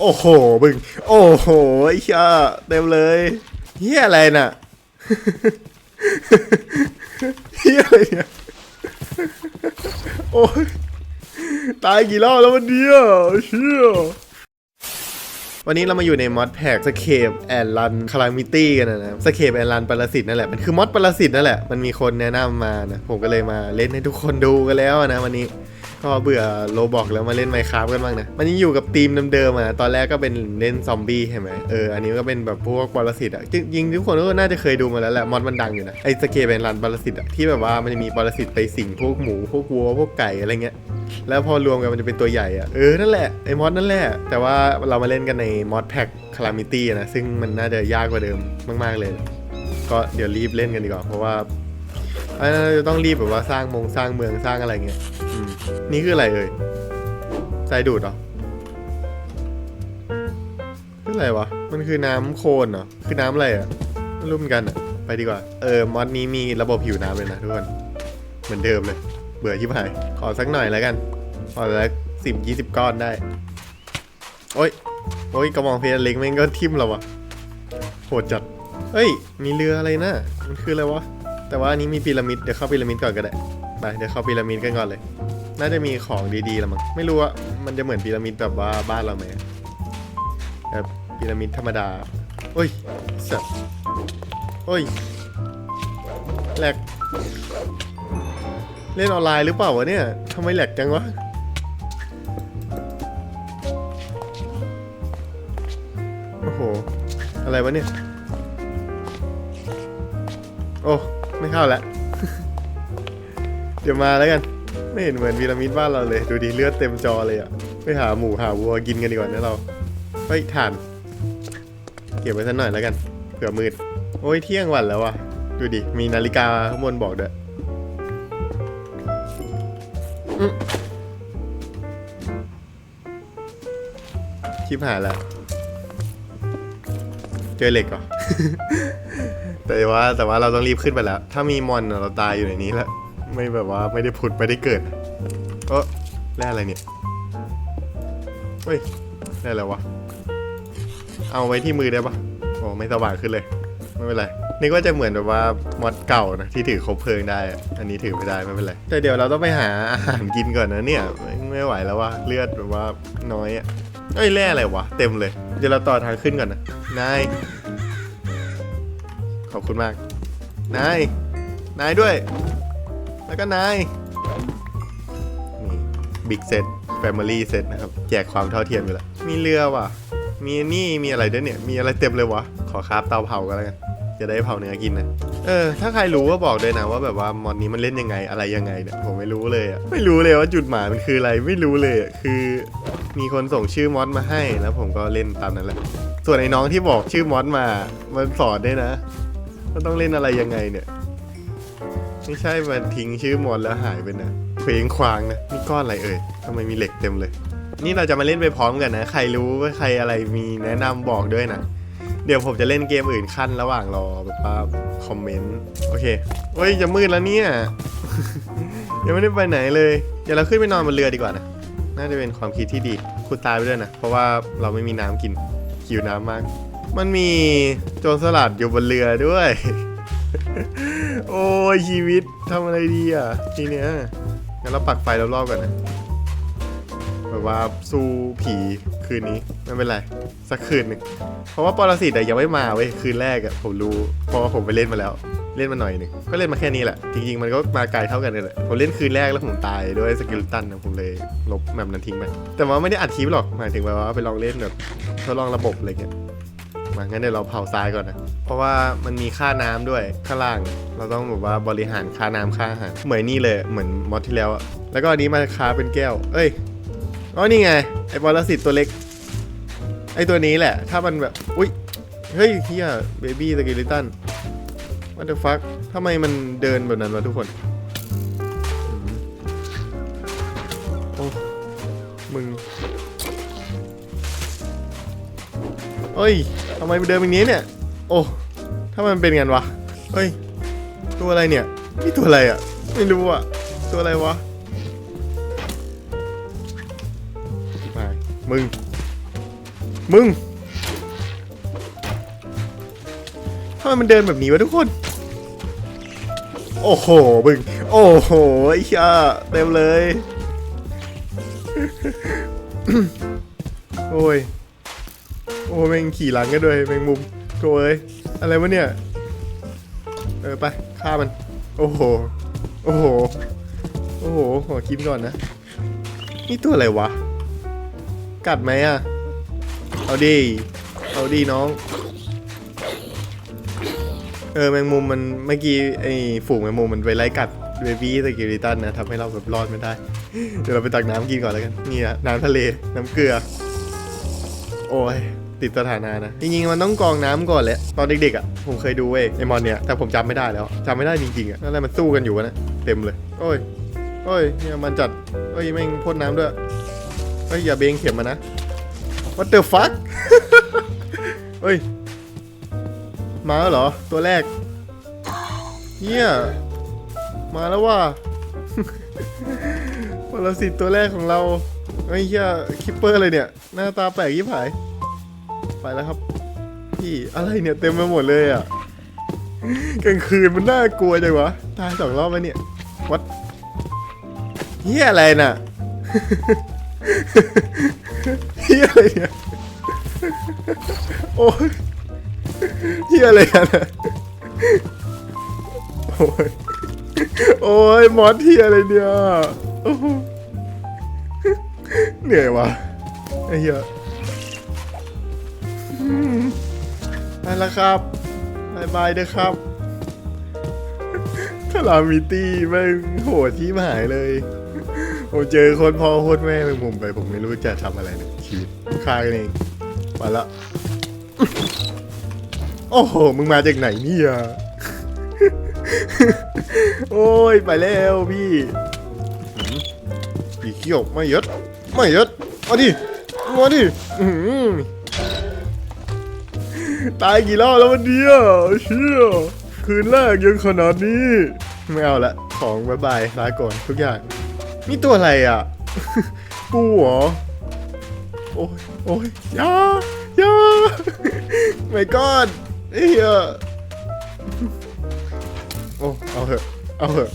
โอ้โหมึง โอ้โหไอ้เชียเต็มเลยเฮียอะไรน่ะเฮียอะไรเนี่ยโอ้ยตายกี่รอบแล้ววันเดียวเชี่ย วันนี้เรามาอยู่ในมอดแพ็กสเคปแอนลันคารามิตี้กันนะนะสเคปแอนลันปรสิตนั่นแหละมันคือมอดปรสิตนั่นแหละมันมีคนแนะนำมานะผมก็เลยมาเล่นให้ทุกคนดูกันแล้วนะวันนี้ก็เบื่อโลบอกแล้วมาเล่นไมค์คราฟกันบ้างนะ มันยังอยู่กับธีมเดิมๆอะ ตอนแรกก็เป็นเล่นซอมบี้ใช่ไหมเออ อันนี้ก็เป็นแบบพวกปรสิตอะ จริงๆทุกคนก็น่าจะเคยดูมาแล้วแหละ มอดมันดังอยู่นะ ไอ้สเกเป็นรันปรสิตอะ ที่แบบว่ามันจะมีปรสิตไปสิงพวกหมู พวกวัว พวกไก่อะไรเงี้ย แล้วพอรวมกันมันจะเป็นตัวใหญ่อะ เออ นั่นแหละ ไอ้มอดนั่นแหละ แต่ว่าเรามาเล่นกันในมอดแพ็กคารามิตี้นะ ซึ่งมันน่าจะยากกว่าเดิมมาก ๆ เลย ก็เดี๋ยวรีบเล่นกันดีกว่า เพราะว่าเอ้ยต้องรีบแบบว่าสร้างมงสร้างเมืองสร้างอะไรเงี้ยนี่คืออะไรเอ่ยสายดูดเหรอคืออะไรวะ มันคือน้ำโคลนเหรอ คือน้ำอะไรอะไม่รู้เหมือนกันอะไปดีกว่า เออ มอดนี้มีระบบผิวน้ำเลยนะทุกคน เหมือนเดิมเลย เบื่อชิบหาย ขอสักหน่อยแล้วกัน ขอสักสิบยี่สิบก้อนได้ โอ้ย โอ้ยกระมองเพชรเล็กแม่งก็ทิ่มเราวะโหดจัดเฮ้ย มีเรืออะไรนะมันคืออะไรวะ แต่ว่าอันนี้มีพีระมิด เดี๋ยวเข้าพีระมิดก่อนก็ได้ ไป เดี๋ยวเข้าพีระมิดกันก่อนเลย น่าจะมีของดีๆละมั้ง ไม่รู้ว่ามันจะเหมือนพีระมิดแบบว่าบ้านเราไหมแบบพีระมิดธรรมดาโอ้ยสัตว์โอ้ยแหลก เล่นออนไลน์หรือเปล่าวะเนี่ยทำไมแหลกจังวะ อะไรวะเนี่ย โอ้ ไม่เข้าละเดี๋ยวมาแล้วกัน ไม่เห็นเหมือนพีระมิดบ้านเราเลย ดูดีเลือดเต็มจอเลยอะไปหาหมูหาวัวกินกันดีกว่านะเราไปถ่าน เก็บไว้สักหน่อยแล้วกัน เผื่อมืด โอ้ยเที่ยงวันแล้ววะดูดิ มีนาฬิกาข้างบนบอกด้วยชิบหายแล้ว เจอเหล็กเหรอ แต่ว่าแต่ว่าเราต้องรีบขึ้นไปแล้ว ถ้ามีมอนเราตายอยู่ในนี้แล้วไม่แบบว่าไม่ได้ผุดไม่ได้เกิดเออแร่อะไรเนี่ยเฮ้ยแร่อะไรวะ เอาไว้ที่มือได้ปะโอ้ไม่สว่างขึ้นเลย ไม่เป็นไร นี่ก็จะเหมือนแบบว่ามอดเก่านะที่ถือคบเพลิงได้ อันนี้ถือไม่ได้ไม่เป็นไร แต่เดี๋ยวเราต้องไปหาอาหารกินก่อนนะเนี่ย ไม่ไม่ไหวแล้วว่ะเลือดแบบว่าน้อยอะ เอ้ยแร่อะไรวะ เต็มเลย เดี๋ยวเราต่อทางขึ้นก่อนนะ นาย ขอบคุณมาก นาย นายด้วย แล้วก็นาย นี่บิ๊กเซตแฟมิลี่เซตนะครับ แจกความเท่าเทียมอยู่แล้ว มีเรือว่ะ มีนี่ มีอะไรด้วยเนี่ย มีอะไรเต็มเลยวะ ขอคราฟเตาเผากันแล้วกัน จะได้เผาเนื้อกินนะเออถ้าใครรู้ก็บอกด้วยนะว่าแบบว่ามอนนี้มันเล่นยังไงอะไรยังไงเนี่ยผมไม่รู้เลยอะไม่รู้เลยว่าจุดหมายมันคืออะไรไม่รู้เลยคือมีคนส่งชื่อมอสมาให้แล้วผมก็เล่นตามนั้นแหละส่วนไอ้น้องที่บอกชื่อมอสมา มันสอนด้วยนะว่าต้องเล่นอะไรยังไงเนี่ยไม่ใช่มาทิ้งชื่อมอนแล้วหายไปนะเคว้งควางนะนี่ก้อนอะไรเอ่ยทำไมมีเหล็กเต็มเลย นี่เราจะมาเล่นไปพร้อมกันนะ ใครรู้ว่าใครอะไรมีแนะนำบอกด้วยนะ เดี๋ยวผมจะเล่นเกมอื่นขั้นระหว่างรอแบบว่าคอมเมนต์โอเคเฮ้ยจะมืดแล้วเนี่ย ยังไม่ได้ไปไหนเลย เดี๋ยวเราขึ้นไปนอนบนเรือดีกว่านะ น่าจะเป็นความคิดที่ดีคุณตายไปด้วยนะ เพราะว่าเราไม่มีน้ำกินหิวน้ำมาก มันมีโจรสลัดอยู่บนเรือด้วย โอ้ยชีวิตทำอะไรดีอะทีเนี้ยงั้นเราปักไฟรอบๆก่อนนะ แบบว่าสู้ผีคืนนี้ไม่เป็นไรสักคืนหนึ่งเพราะว่าปรสิตอะยังไม่มาเว้ยคืนแรกอะผมรู้เพราะว่าผมไปเล่นมาแล้ว เล่นมาหน่อยหนึ่งก็เล่นมาแค่นี้แหละจริงๆมันก็มาไกลเท่ากันเลยแหละผมเล่นคืนแรกแล้วผมตายด้วยสกิลตันนะผมเลยลบแบบนั้นทิ้งไปแต่ว่าไม่ได้อัดคลิปหรอกหมายถึงแบบว่าไปลองเล่นแบบทดลองระบบอะไรเงี้ยมางั้นเดี๋ยวเราเผาทรายก่อนนะ เพราะว่ามันมีค่าน้ำด้วยข้างล่างเราต้องแบบว่าบริหารค่าน้ำค่าอาหารเหมือนนี่เลยเหมือนมอดที่แล้ว แล้วก็อันนี้มาค้าเป็นแก้ว เอ้ย อ๋อนี่ไงไอ้บอลสิตตัวเล็ก ไอ้ตัวนี้แหละ ถ้ามันแบบ อุ้ย เฮ้ยเฮียเบบี้สกิลิตันวันเดอร์ฟักทำไมมันเดินแบบนั้นวะทุกคนโอ้มึงเฮ้ยทำไมมันเดินแบบนี้เนี่ย โอ้ถ้ามันเป็นกันวะเฮ้ย ตัวอะไรเนี่ย นี่ตัวอะไรอะ่ะ ไม่รู้อะ่ะ ตัวอะไรวะ มึง มึงทำไมมันเดินแบบนี้วะทุกคน โอ้โห มึง โอ้โห ไอ้เหี้ยเต็มเลย โอ้ย โอ้แม่งขี่หลังกันด้วยแม่งมุมโถเอ้ย อะไรวะเนี่ย เออไปฆ่ามัน โอ้โห โอ้โห โอ้โห ขอกินก่อนนะ นี่ตัวอะไรวะ กัดไหมอะ เอาดี เอาดีน้อง เออแมงมุมมันเมื่อกี้ไอ้ฝูงแมงมุมมันไปไล่กัดเบบี้สกิลิตันนะทำให้เราแบบรอดไม่ได้ เดี๋ยวเราไปตักน้ำกินก่อนแล้วกัน นี่นะน้ำทะเล น้ำเกลือ โอ้ยติดสถานะนะ จริงๆ มันต้องกรองน้ำก่อนแหละตอนเด็กๆอะผมเคยดูเว้ยไอมอนเนี่ย แต่ผมจำไม่ได้แล้วจำไม่ได้จริงๆอะนั่นแหละมันสู้กันอยู่นะ เต็มเลย โอ้ย โอ้ยเนี่ยมันจัด โอ้ยแม่งพ่นน้ำด้วย เฮ้ยอย่าเบงเข็มมานะ What the fuck เฮ้ย มาแล้วเหรอ ตัวแรกเฮียมาแล้วว่ะปรสิตตัวแรกของเราไอ้เฮียคิปเปอร์เลยเนี่ย หน้าตาแปลกยี่ผาย ไปแล้วครับพี่อะไรเนี่ยเต็มไปหมดเลยอะกลางคืนมันน่ากลัวจังวะ ตายสองรอบแล้วเนี่ยวัดเฮียอะไรน่ะ เฮียอะไรเนี่ย โอ้ยเฮียอะไรกันะโอ้ยโอ้ยมอสเฮียอะไรเนี่ยเหนื่อยวะไอ้เหี้ยอืมไปแล้วครับบายบายเด้อครับคารามิตี้แม่งโหดที่หายเลย ผมเจอคนพ่อโคตรแม่เป็นผมไป ผมไม่รู้จะทำอะไรในชีวิตฆ่ากันเองไปละ โอ้โห มึงมาจากไหนเนี่ย โอ้ย ไปแล้วพี่หืมพี่เขี้ยวไม่ยศไม่ยศมาดิมาดิตายกี่รอบแล้ววันเดียวเชี่ยคืนแรกยังขนาดนี้ ไม่เอาละ ของบายบายลาก่อนทุกอย่าง นี่ตัวอะไรอะ ปูเหรอ โอ้ยโอ้ยยายาไม่กอดเฮียโอ้เอาเถอะ เอาเถอะ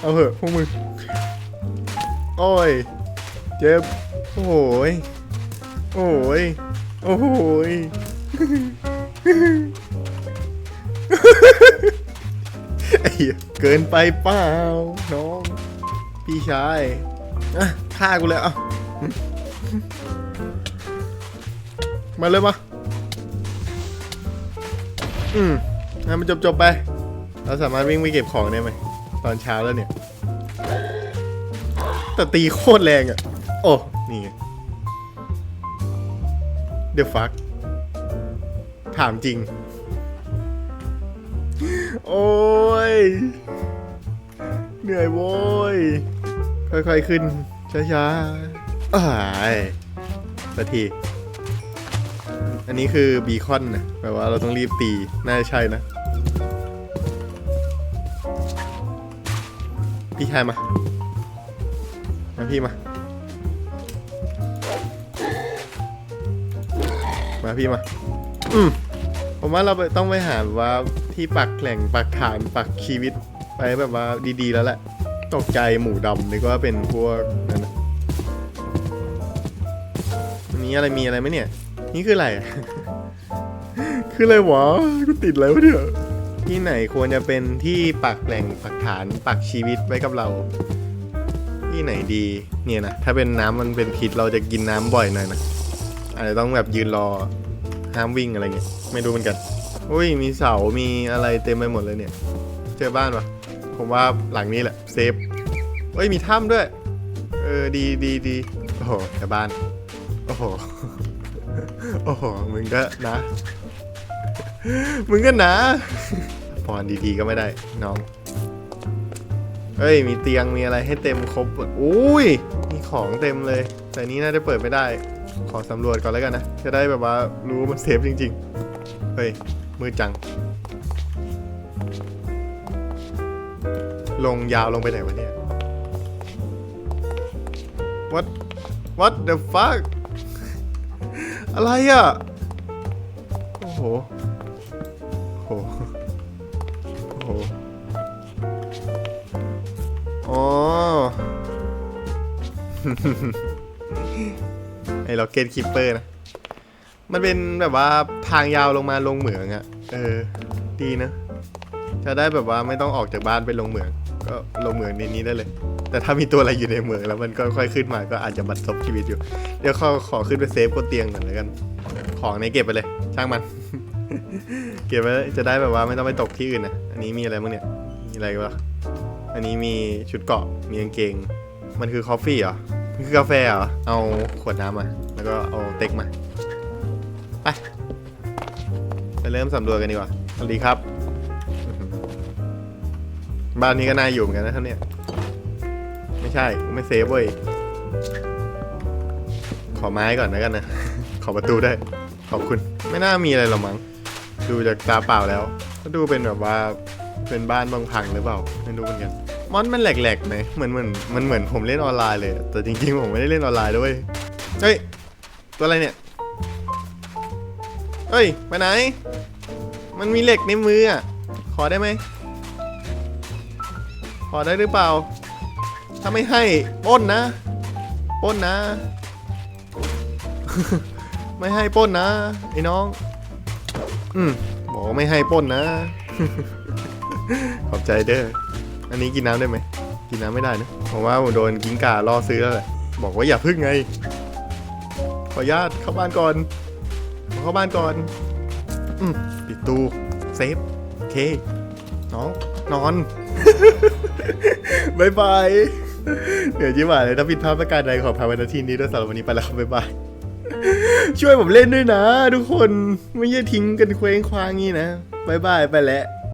เอาเถอะพวกมึง โอ้ย เจ็บ โอ้ย โอ้ย โอ้ยไอ้เหี้ยเกินไปเปล่า น้อง พี่ชายอะฆ่ากูเลยอะมาเลยมาอืมให้มันจบจบๆไป เราสามารถวิ่งไปเก็บของได้ไหม ตอนเช้าแล้วเนี่ย แต่ตีโคตรแรงอะ่ะ โอ้ นี่ไง เดี๋ยวฟัก ถามจริง โอ้ย เหนื่อยโว้ย ค่อยๆขึ้น ช้าๆอ้ายสักที อันนี้คือบีคอนนะแปลว่าเราต้องรีบตี น่าจะใช่นะ พี่ชายมามาพี่มา มาพี่มา อืมผมว่าเราไปต้องไปหาแบบว่าที่ปักแหล่งปักฐานปักชีวิตไปแบบว่าดีๆแล้วแหละ ตกใจหมูดำนึกว่าเป็นพวกนั่นนะอันนี้อะไรมีอะไรไหมเนี่ย นี่คืออะไร คืออะไรวะกูติดอะไรวะเนี่ยที่ไหนควรจะเป็นที่ปักแหล่งปักฐานปักชีวิตไว้กับเรา ที่ไหนดีเนี่ยนะถ้าเป็นน้ำมันเป็นพิษเราจะกินน้ำบ่อยหน่อยนะอาจจะต้องแบบยืนรอห้ามวิ่งอะไรเงี้ยไม่รู้เหมือนกันอุ้ยมีเสามีอะไรเต็มไปหมดเลยเนี่ย เจอบ้านปะ ผมว่าหลังนี้แหละเซฟเอ้ยมีถ้ำด้วย เออดีดีดีโอ้โหแต่บ้าน โอ้โห โอ้โห มึงก็นะ มึงก็นะพรดีๆก็ไม่ได้น้องเฮ้ย มีเตียงมีอะไรให้เต็มครบหมดอุ้ย มีของเต็มเลย แต่นี้น่าจะเปิดไม่ได้ ขอสำรวจก่อนแล้วกันนะ จะได้แบบว่ารู้มันเซฟจริง ๆ เฮ้ย มืดจัง ลงยาวลงไปไหนวะเนี่ย what what the fuck อะไรอะ โอ้โห โอ้โห โอ้โห อ๋อ ไอ้ล็อกเก็ตคิปเปอร์นะ มันเป็นแบบว่าทางยาวลงมาลงเหมืองอะเออ ดีนะ จะได้แบบว่าไม่ต้องออกจากบ้านไปลงเหมือง ก็ลงเหมืองในนี้ได้เลย แต่ถ้ามีตัวอะไรอยู่ในเหมืองแล้วมันก็ค่อยขึ้นมาก็อาจจะบัดซบชีวิตอยู่ เดี๋ยวขอขอขึ้นไปเซฟบนเตียงก่อนแล้วกัน ของในเก็บไปเลย ช่างมัน เก็บไว้จะได้แบบว่าไม่ต้องไปตกที่อื่นนะ อันนี้มีอะไรบ้างเนี่ย มีอะไรบ้างอันนี้มีชุดเกาะ มีกางเกง มันคือคอฟฟี่เหรอ มันคือกาแฟเหรอ เอาขวดน้ำมา แล้วก็เอาเต็กมา ไป ไปเริ่มสำรวจกันดีกว่า สวัสดีครับ บ้านนี้ก็น่าอยู่เหมือนกันนะครับเนี่ย ไม่ใช่ไม่เซฟเว้ย ขอไม้ก่อนแล้วกันนะ ขอประตูได้ ขอบคุณ ไม่น่ามีอะไรหรอกมั้ง ดูจากตาเปล่าแล้ว ก็ดูเป็นแบบว่าเป็นบ้านบางพังหรือเปล่า ไม่รู้เหมือนกัน มอนมันแหลกๆไหมเหมือนเหมือนมันเหมือนผมเล่นออนไลน์เลย แต่จริงๆผมไม่ได้เล่นออนไลน์ด้วย เฮ้ย ตัวอะไรเนี่ย เฮ้ย ไปไหน มันมีเหล็กในมืออะ ขอได้ไหม ขอได้หรือเปล่า ถ้าไม่ให้ป้นนะป้นนะ ไม่ให้ป้นนะไอ้น้อง อืมบอกไม่ให้ป้นนะ ขอบใจเด้ออันนี้กินน้ำได้ไหมกินน้ำไม่ได้นะผมว่าผมโดนกิ้งก่าล่อซื้อแล้วแหละบอกว่าอย่าพึ่งไง ขออนุญาตเข้าบ้านก่อนขอเข้าบ้านก่อน อืมปิดตู้เซฟ โอเค น้อง นอน บายบายเดี๋ยวจิ้มหวานเลยถ้าผิดพลาดประการใดขอพาวันนาทีนี้ด้วยสำหรับวันนี้ไปแล้วครับบายบาย ช่วยผมเล่นด้วยนะ ทุกคนไม่ใช่ทิ้งกันเคว้งคว้างงี้นะบายบายไปแล้ว